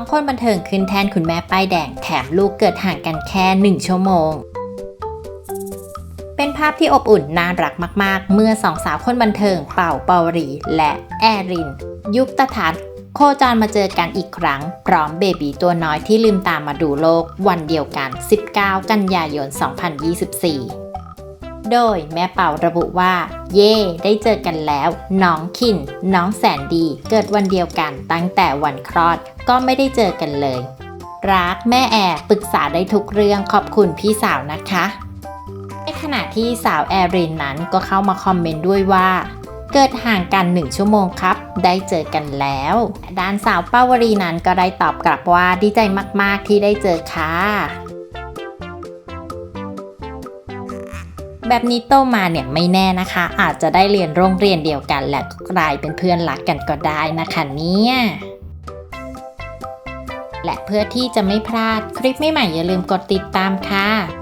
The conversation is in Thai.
บางคนบันเทิงขึ้นแทนคุณแม่ป้ายแดงแถมลูกเกิดห่างกันแค่ 1 ชั่วโมง เป็นภาพที่อบอุ่นน่ารักมาก ๆ เมื่อสองสาวคนบันเทิงเป่าเปารี และแอริน ยุคตทัศน์โคจรมาเจอกันอีกครั้ง พร้อมเบบีตัวน้อยที่ลืมตามมาดูโลก วันเดียวกัน 19 กันยายน 2024 โดยแม่เป่าระบุว่า เย่ได้เจอกันแล้ว น้องคิน น้องแสนดี เกิดวันเดียวกันตั้งแต่วันคลอด ก็ไม่ได้เจอกันเลย รักแม่แอร์ปรึกษาได้ทุกเรื่องขอบคุณพี่สาวนะคะในขณะที่สาวแอรินนั้นก็เข้ามาคอมเมนต์ด้วยว่า เกิดห่างกัน1ชั่วโมงครับ ได้เจอกันแล้ว ด้านสาวป้าวรีนั้นก็ได้ตอบกลับว่าดีใจมากๆที่ได้เจอค่ะ แบบนี้โตมาเนี่ยไม่แน่นะคะ อาจจะได้เรียนโรงเรียนเดียวกัน และกลายเป็นเพื่อนรักกันก็ได้นะคะเนี่ยและเพื่อที่จะไม่พลาดคลิปใหม่ๆอย่าลืมกดติดตามค่ะ